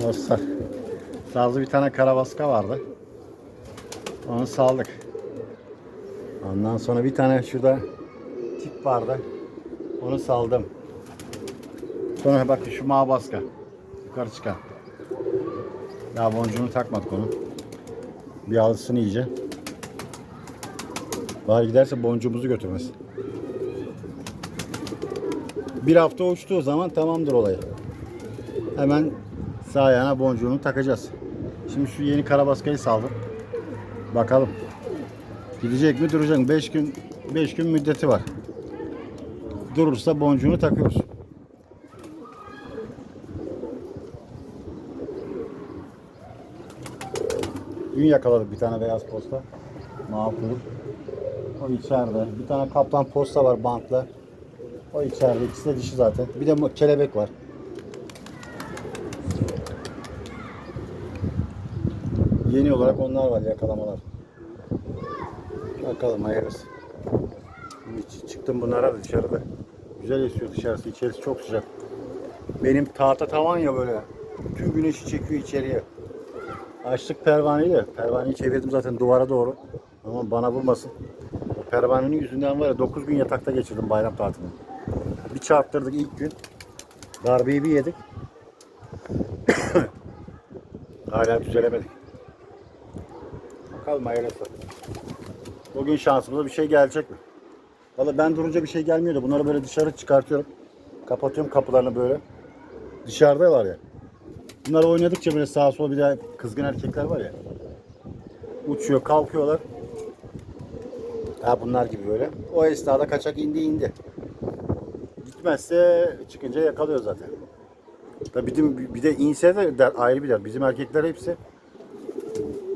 Dostlar. Sazlı bir tane karabaska vardı. Onu saldık. Ondan sonra bir tane şurada tip vardı. Onu saldım. Sonra bak şu mavi baska. Yukarı çıkan. Daha boncuğunu takmadık onu. Bir alışsın iyice. Var giderse boncuğumuzu götürmez. Bir hafta uçtuğu zaman tamamdır olayı. Hemen sağ ayağına boncuğunu takacağız. Şimdi şu yeni karabaskayı saldım. Bakalım. Gidecek mi duracak mı? 5 gün 5 gün müddeti var. Durursa boncuğunu takıyoruz. Dün yakaladık bir tane beyaz posta. Kuyruk. O içeride. Bir tane kaplan posta var bantla. O içeride. İkisi de dişi zaten. Bir de kelebek var. Yeni olarak onlar var yakalamalar. Bakalım hayırlısı. Çıktım bunlara da dışarıda. Güzel esiyor dışarısı. içerisi çok sıcak. Benim tahta tavan ya böyle. Tüm güneşi çekiyor içeriye. Açtık pervaneyi de. Pervaneyi çevirdim zaten duvara doğru. Ama bana vurmasın. Pervanenin yüzünden var ya 9 gün yatakta geçirdim bayram tatilini. Bir çarptırdık ilk gün. Darbeyi bir yedik. Hala düzelemedik. Bakalım hayırlısı. Bugün şansımıza bir şey gelecek mi? Valla ben durunca bir şey gelmiyor da bunları böyle dışarı çıkartıyorum. Kapatıyorum kapılarını böyle. Dışarıdalar ya. Bunlar oynadıkça böyle sağa sola bir de kızgın erkekler var ya. Uçuyor, kalkıyorlar. Ha bunlar gibi böyle. O esnada kaçak indi indi. Gitmezse çıkınca yakalıyor zaten. Tabii bizim bir de inse de der, ayrı bir der. Bizim erkekler hepsi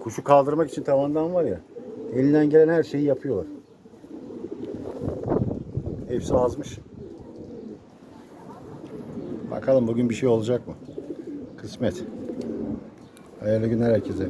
kuşu kaldırmak için tavandan var ya. Elinden gelen her şeyi yapıyorlar. Hepsi azmış. Bakalım bugün bir şey olacak mı? Kısmet. Hayırlı günler herkese.